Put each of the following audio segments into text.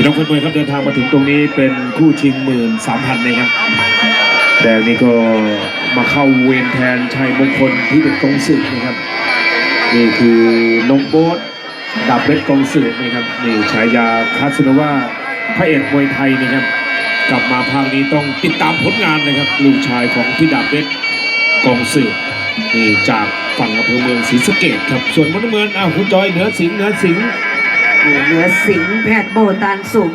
พี่น้องคนมวยครับเดินทางมาถึงตรงนี้เป็นคู่ชิงหมื่นสามพันนะครับแดงนี่ก็มาเข้าเวรแทนชัยมงคลที่เป็นกองศึกนะครับ นี่คือน้องโบ๊ทดาบเพชรกองศึกนะครับนี่ฉายาคาสโนว่าพระเอกมวยไทยนะครับ กลับมาภาคนี้ต้องติดตามผลงานนะครับ ลูกชายของพี่ดาบเพชรกองศึกนี่จากฝั่งอำเภอเมืองศรีสะเกดครับ ส่วนมนุเมืองอ้าวคุณจอยเหนือสิงห์เหนือสิงห์ เหนือสิงห์แพทย์โบตานสุม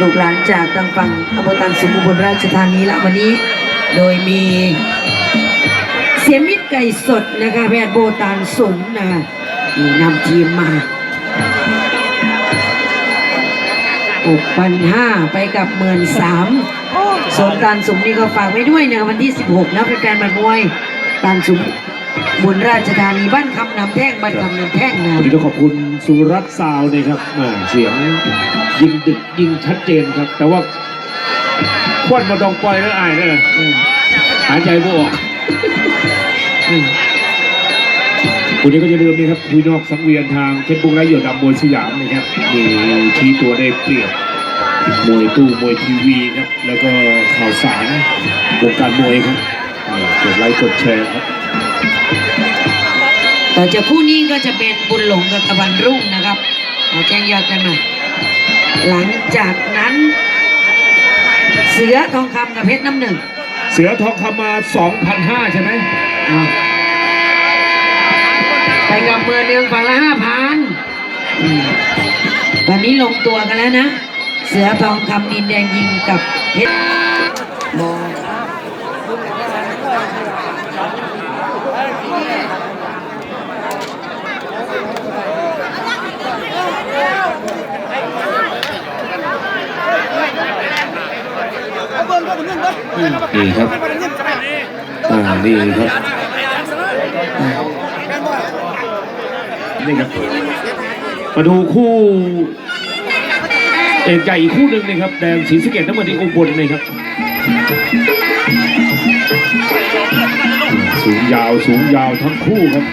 ลูกหลานจากทางฝั่งอำเภอตานสุมอุบลราชธานีละวันนี้ โดยมีเสียมิตรไก่สดนะคะแพทย์โบตานสุมนะคะนี่นำทีมมา6,500ไปกับเมือนสามโซนตานสุมนี่ก็ฝากไว้ด้วยนะคะวันที่ 16นะแฟนๆบันมวยตานสุม บุญราชธานีบ้านคำนำแท่งบ้านคำนำแท่งนะวันนี้ต้องขอบคุณสุรัตน์ซาวนะครับอ่าเสียงยิงดึกยิงชัดเจนครับ แต่ว่าควันมาดองปล่อยแล้วอายเลยหายใจไม่ออกอืมวันนี้ก็จะเริ่มนี่ครับคุยนอกสังเวียนทางเพชรบุรีเหยื่อดำมวยสยามนะครับมีชี้ตัวได้เปรียบมวยตู้มวยทีวีครับแล้วก็ข่าวสารวงการมวยครับกดไลค์กดแชร์ครับ ต่อจากคู่นี้ก็จะเป็นบุญหลงกับตะวันรุ่งนะครับเอาแจ้งยอดกันมาหลังจากนั้น เสือทองคำกับเพชรน้ำหนึ่งเสือทองคำมา2,500 ใช่ไหมอะไปกับเมือเนืองฝั่งละห้าพันตอนนี้ลงตัวกันแล้วนะ เสือทองคำดินแดงยิงกับเพชร มองนี่ครับอ่านี่ครับนี่ครับ มาดูคู่เอกใหญ่อีกคู่หนึ่งนะครับแดงศรีสะเกดน้ำมันที่อุบลนะครับสูงยาวสูงยาวทั้งคู่ครับ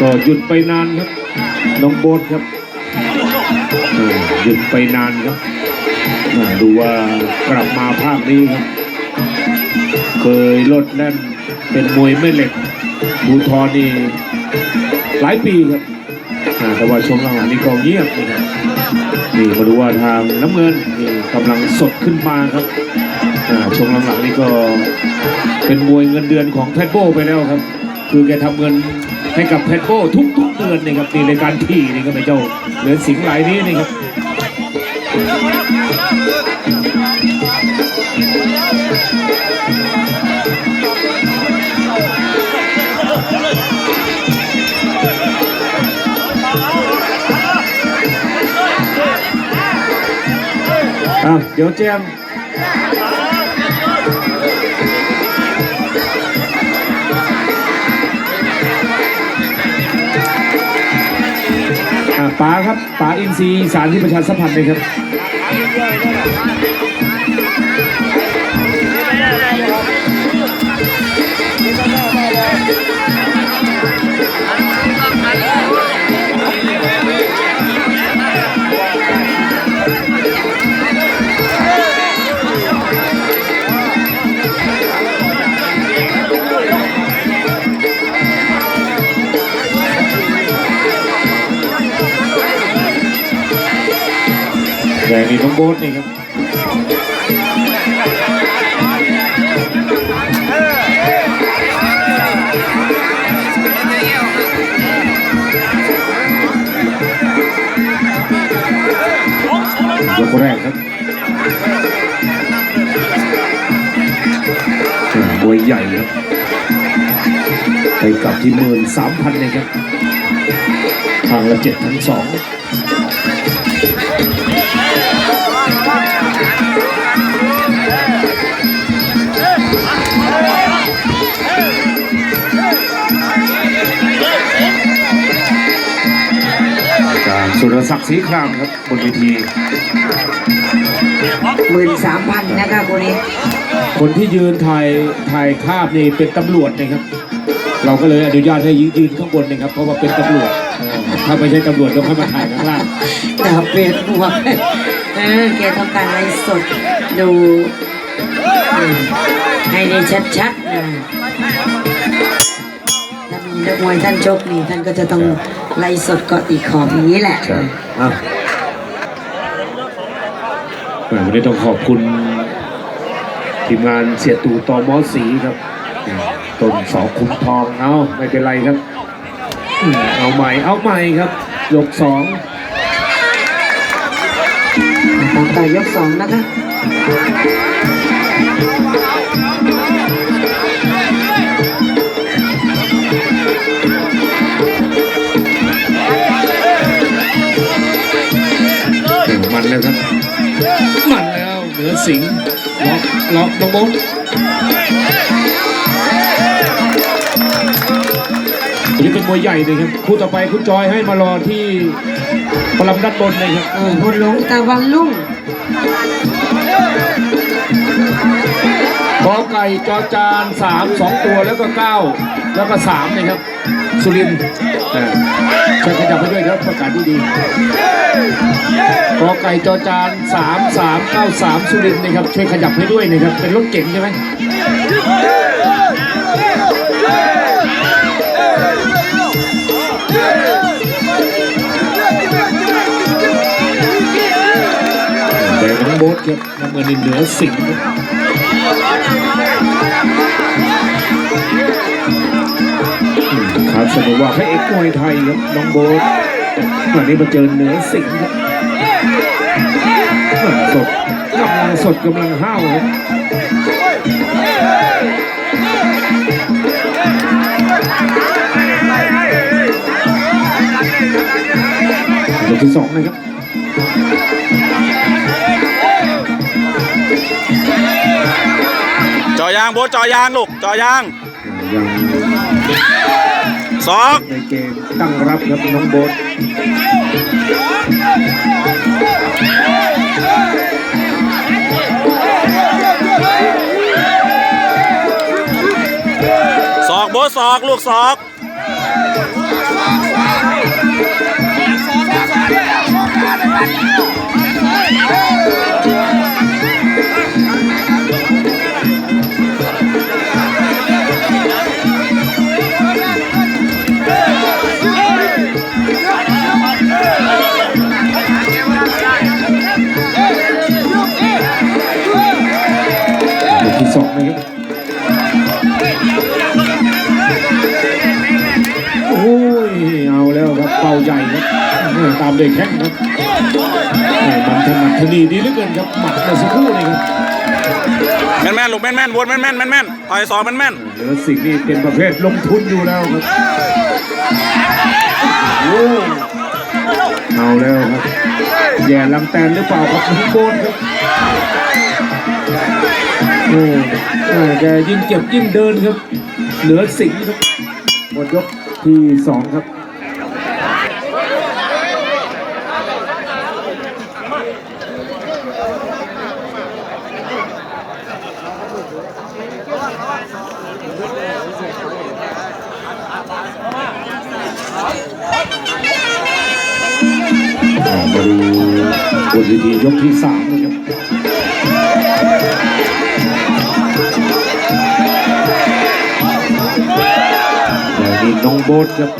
ก็หยุดไปนานครับ น้องโบ๊ทครับหยุดไปนานครับดูว่ากลับมาภาคนี้ครับ เคยลดแน่นเป็นมวยไม่เหล็กบูทอนี่หลายปีครับแต่ว่าช่วงหลังนี่ก็เงียบนะครับนี่มาดูว่าทางน้ำเงินนี่กำลังสดขึ้นมาครับช่วงหลังๆนี่ก็เป็นมวยเงินเดือนของแพทโบไปแล้วครับ คือแกทำเงิน ให้กับแพทโบทุกๆเดือนนี่ครับนี่ในการที่นี่ก็เป็นเจ้าเหลือสิงห์หลายนี้นี่ครับอะเดี๋ยวแจ้ง ป๋าครับป๋าอินซีย์สารที่ประชาสัมพันธ์เลยครับ แดงนี่น้องโบ๊ทนี่ครับยกแรกครับอ่ามวยใหญ่ครับไปกลับที่หมื่นสามพันเลยครับทางละเจ็ดทั้งสอง สุรศักดิ์ศรีครามครับบนเวที หมื่นสามพันนะคะคนนี้คนที่ยืนถ่ายถ่ายภาพนี่เป็นตำรวจนะครับ เราก็เลยอนุญาตให้ยืนยืนข้างบนนะครับ เพราะว่าเป็นตำรวจเออถ้าไม่ใช่ตำรวจก็ให้มาถ่ายข้างล่างดาวเปรตหัวเออแกต้องการไลฟ์สดดูอืมให้ได้ชัดๆนะถ้ามีนักมวยท่านชกนี่ท่านก็จะต้อง ไล่สดเกาะตีขอบอย่างนี้แหละใช่อะแหม่วันนี้ต้องขอบคุณทีมงานเสียตู่ตอมอสีครับอืมต้นสอคุ้มทองเอาไม่เป็นไรครับอืมเอาใหม่เอาใหม่ครับ ยกสองตามต่อยกสองนะคะมัน แล้วครับ มันแล้วเหนือสิงห์ล็อกล็อกน้องบงอันนี้เป็นมวยใหญ่เลยครับ คู่ต่อไปคุณจอยให้มารอที่พลังด้านบนเลยครับเออพลหลงตะวันลุ่งกอไก่จอจานสามสองตัวแล้วก็เก้าแล้วก็สามเลยครับ สุรินทร์เออช่วยขยับไปด้วยครับประกาศดีดีๆ กอไก่จอจานสามสามเก้าสามสุรินนะครับช่วยขยับให้ด้วยนะครับเป็นรถเก๋งใช่ไหมแดงน้องโบ๊ทครับน้ำเงินนี่เหนือสิงห์ครับอืมขาดเสมอว่าพระเอกมวยไทยครับน้องโบ๊ทวันนี้มาเจอเหนือสิงห์ครับ สดกำลังห้าวครับยกที่สองนะครับจอยางโบทจอยางลูกจอยางยังสองในเกมตั้งรับครับน้องโบ๊ท สอกลูกสอกยกที่สองนะครับ โอ้ยเอาแล้วครับเป่าใหญ่ครับเออตามด้วยแข้งครับแหม่มันถนัดทนีดีเหลือเกินครับหมัดเมื่อสักครู่นี่ครับแม่นแม่นๆลูกแม่นแม่นๆโบทแม่นแม่นแม่นแม่นๆต่อยสองแม่นแม่นเหนือสิ่งนี้เป็นประเภทลงทุนอยู่แล้วครับโอ้เอาแล้วครับแย่ลำแตนหรือเปล่าครับน้องโบ๊ทครับโอ้แม่แกยิ่งเจ็บยิ่งเดินครับ เหลือสิงห์ครับหมดยกที่สองครับมาดูบนเวทียกที่สามนะครับ โบ๊ทครับ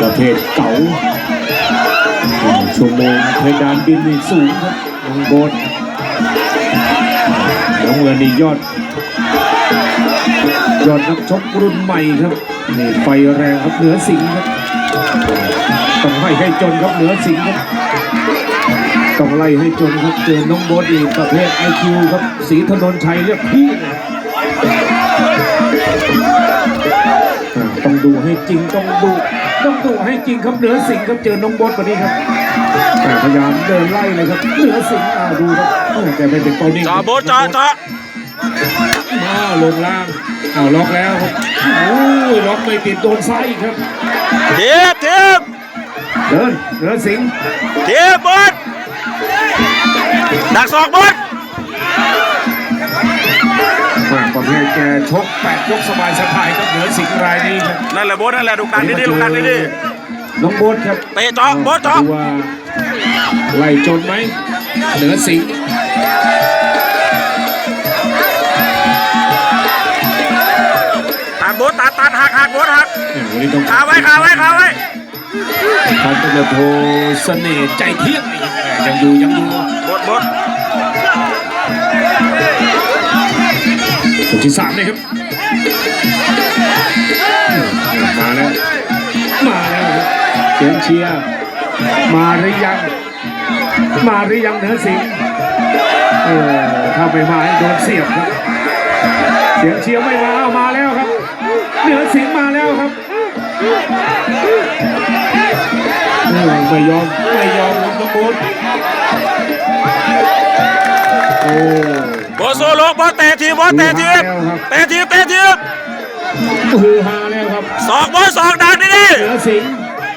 ประเภทเก๋าอ่าชั่วโมงเพดานบินนี่สูงครับน้องโบ๊ทน้องเงินนี่ยอด ยอดนักชกรุ่นใหม่ครับนี่ไฟแรงครับเหนือสิงห์ครับต้องให้ให้จนครับเหนือสิงห์ครับต้องไล่ให้จนครับเจอน้องโบ๊ทอีกประเภทไอคิวครับสีถนนชัยเรียกพี่เล ต้องดูให้จริงต้องดูต้องดูให้จริงครับเหนือสิงห์ครับเจอน้องโบ๊ทคนนี้ครับอ่าพยายามเดินไล่เลยครับเหนือสิงห์อ่าดูครับโอ้แต่ไม่เป็นเป้านิ่งๆจอโบทจอจอมาลงล่างเอาล็อกแล้วครับโอ้ยล็อกไม่ติดโดนซ้ายอีกครับเทียบเทียบเดินเหนือสิงห์เทียบโบทดักสอกโบทอ่าประประ เภทแกชกแปดยกสบายสบายครับเหนือสิงห์รายนี้ครับนั่นแหละโบทนั่นแหละลูกดังดีๆลูกดังดีน้องโบ๊ทครับๆเตะเจาะโบทเจาะดูว่าไล่จนไหมเหนือสิงห์ตัดโบทตัดตัดหักหักโบทหักเนี่ยวันนี้ต้องขาไว้ขาไว้ขาไว้พันตำรวจโทเสน่ห์ใจเที่ยงนี่ยังอยู่ยังอยู่ โบทโบท คนที่สามเลยครับ มาแล้ว มาแล้วเสียงเชียร์ มาหรือยัง มาหรือยังเหนือสิงเออถ้าไม่มาให้โดนเสียบครับ เสียงเชียร์ไม่มาเอามาแล้วครับเหนือสิงมาแล้วครับไม่ยอมไม่ยอมครับน้องโบ๊ทโอ้ โบทโซโลโบทเตะทีบโบทเตะทีบเตะทีบเตะทีบฮือฮาแล้วครับสอกโบทสอกดังดีเหนือสิงห์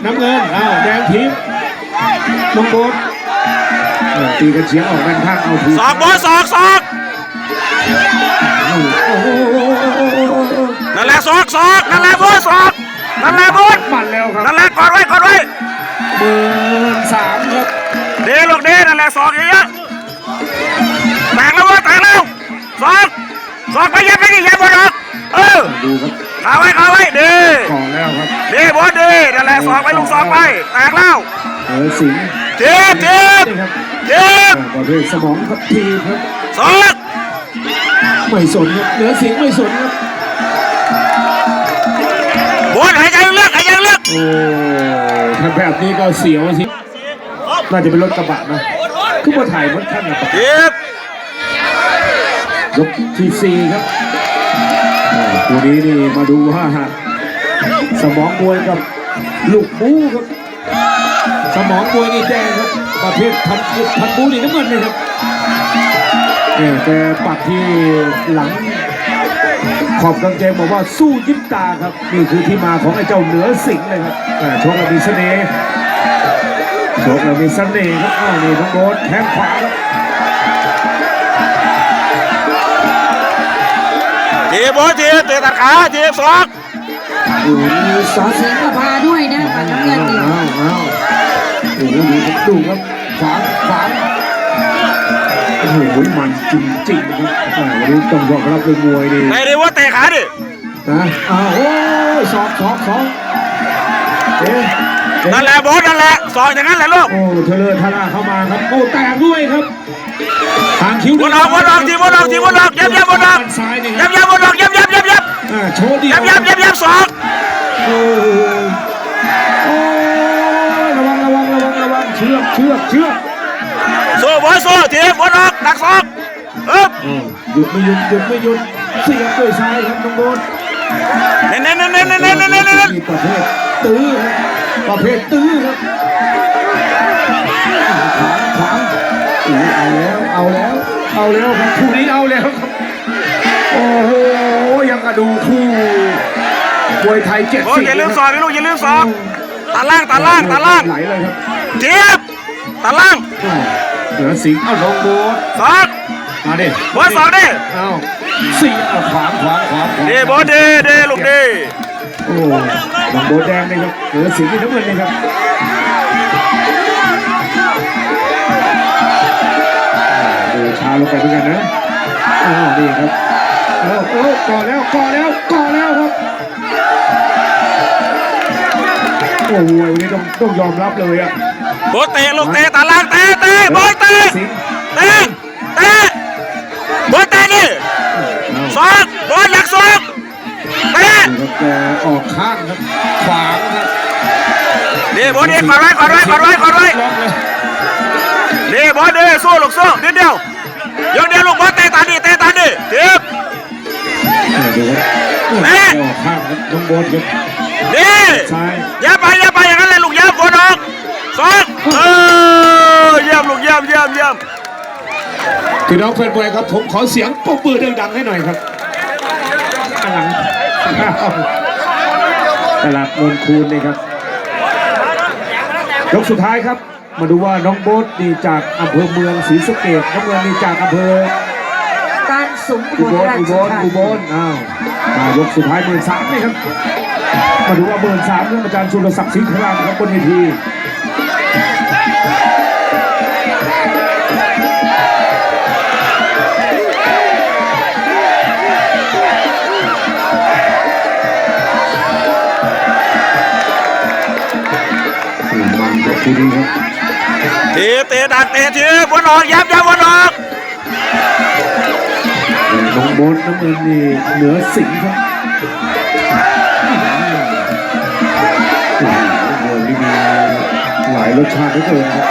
น้ำเงินอ้าวแดงทิพย์น้องโบ๊ทเออตีกันเฉียงออกด้านข้างเอาทีๆสอกโบทสอกสอกโอ้โหนั่นแหละสอกสอกนั่นแหละโบทสอกนั่นแหละโบทมันแล้วครับนั่นแหละกอดไว้กอดไว้เบอร์สามครับเดลูกเดนั่นแหละสอกเยอะ สอกสอกไปเย็บไปดิเย็บบอลออกเออดูครับขาไว้ขาไว้ดีก่อนแล้วครับดีโบทดีนั่นแหละสอกไปลูกสอกไปแตกแล้วเหนือสิงห์เจ็บเจ็บนี่ครับเจ็บประเภทสมองครับทีบครับสอกไม่สนครับเหนือสิงห์ไม่สนครับโบทหายใจเลือกหายใจเลือกโอ้ถ้าแบบนี้ก็เสียวสิน่าจะเป็นรถกระบะนะคือมาถ่ายรถขั้นนะเจ็บ ยกที่สี่ครับอ่าตัวนี้นี่มาดูว่าสมองมวยกับลูกบูครับ สมองมวยนี่แดงครับประเภทพันพันบูนี่น้ำเงินเลยครับเนี่ยแต่ปักที่หลัง ขอบกางเกงบอกว่าสู้ยิ้มตาครับ นี่คือที่มาของไอ้เจ้าเหนือสิงห์เลยครับอ่าโชคแล้วมีเสน่ห์โชคแล้วมีเสน่ห์ครับอ้าวนี่น้องโบ๊ทแทงขวาครับ เจ็บโบทเจ็บเตะตัดขาเจ็บสอกมีสอสิงห์ประพาด้วยนะฝั่งน้ำเงินนี่อ้าวอ้าวโอ้โหดูครับดูครับขวางขวางโอ้โหมันจริงๆครับอ่าวันนี้ต้องยอมรับเลยมวยนี่ไหนดิว่าเตะขาดินะอ้าวโอ้ยสอบสอบสอบเอ๊ะเอ๊ะนั่นแหละโบท แหละสอนอย่างนั้นแหละลูกโอ้เทเลอร์ทาราเข้ามาครับโอ้แตกด้วยครับทางคิ้ววนออกวนออกทีวนออกทีวนออกยับยับวนออกยับยับวนออกยับยับยับยับโชว์ดียับยับยับยับสองโอ้ระวังระวังระวังระวังเชือกเชือกเชือกโซ่วอลโซ่ทีวนออกดักสองอึ๊บหยุดไม่หยุดหยุดไม่หยุดเสียบด้วยซ้ายครับน้องโบนเน้นเน้นเน้นเน้นเน้นเน้นเน้น เน้นมีประเภทตื้อครับประเภทตื้อครับขวางขวางโอ้เอาแล้วเอาแล้วเอาแล้วครับคู่นี้เอาแล้วครับโอ้โหยังกระดูคู่มวยไทยเจ็ดโบทสิบอย่าลืมสอกนะลูกอย่าลืมสอกตาล่างตาล่างตาล่างไหลเลยครับเจ็บตาล่างอ้าวเหนือสิงห์เอาน้องโบ๊ทสอกมาดิโบทสอกดิเอาสี่เอาขวางขวางขวางขวางดีโบทดีดีลูกดี โอ้น้องโบ๊ทแดงเลยครับเหนือสิงห์นี่น้ำเงินเลยครับดูช้าลงไปเหมือนกันนะอ้าวนี่ครับเอาเอาก่อแล้วก่อแล้วก่อแล้วครับโอ้โหวันนี้ต้องต้องยอมรับเลยอะโบทเตะลูกเตะตาล่างเตะเตะโบทเตะสิงห์เตะเตะโบทเตะดิเอาสอกโบทอยากสอกเตะดู ครับแกออกข้างครับขวางครับดีโบทดีกอดไว้กอดไว้กอดไว้กอดไว้ล็อกเลยดีโบทดีสู้ลูกสู้นิดเดียวเยกเดียวลูกโบทเตะตาดิเตะตาดิเจ็บดูครับโอ้โหแกออกข้างครับน้องโบ๊ทครับดีซ้ายอย่าไปอย่าไปอย่างนั้นเลยลูกอย่าโกนออกสอกเออเยี่ยมลูกเยี่ยมเยี่ยมเยี่ยมพี่น้องแฟนบอยครับผมขอเสียงปรบมือดังๆให้หน่อยครับข้างหลัง ตลาดนนคูนนี่ครับยกสุดท้ายครับ มาดูว่าน้องโบ๊ทนี่จากอำเภอเมืองศรีสะเกดน้องเมืองนี่จากอำเภอตานสุมอุบุบญลราอุชบลธาอุนีบลอ้าวมายกสุดท้ายหมื่นสามนี่ครับ มาดูว่าหมื่นสามครับอาจารย์สุรศักดิ์สิงห์ครามครับบนเวที มันกับคู่นี้ครับเตะเตะดักเตะทีบอลออกยับยับบนออกน้องบนน้ำเงินนี่เหนือสิงครับโอ้โหนี่มีหลายรสชาติเหลือเกินครับ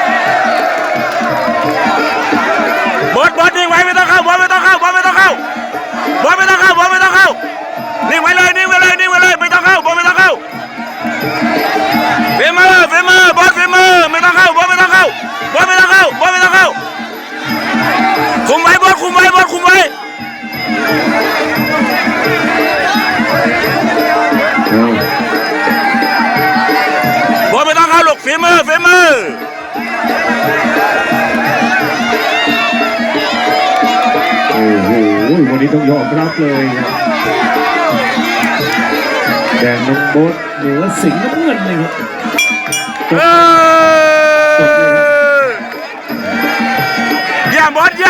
คุมไว้บอลคุมไว้บอลไม่ต้องเข้าลูกฝีมือฝีมือโอ้โหวันนี้ต้องยอมรับเลยครับแดงน้องโบนเหนือสิงห์น้ำเงินเลยครับ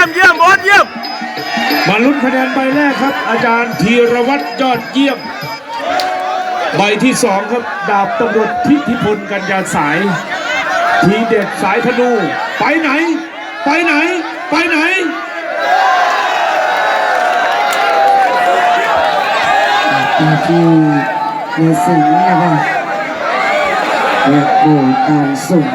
มบอลเยี่ยมเยี่ยมบอลเยี่ยม มาลุ้นคะแนนใบแรกครับ อาจารย์ธีรวัตรยอดเยี่ยม ใบที่สองครับ ดาบตำรวจทิติพลกัญญาสาย ทีเด็ดสายธนู ไปไหน ไปไหน ไปไหนมาที่ในสิงห์นะคะและโบตานสุม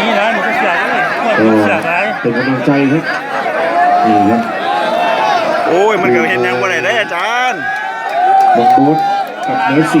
นี่นะหนูก็เสียเลยหมดก็เสียไรเป็นกำลังใจครับนี่ครับโอ้ยมันเกิดเห็นยังบ่ได้ได้อาจารย์น้องโบ๊ทกับเหนือสิงห์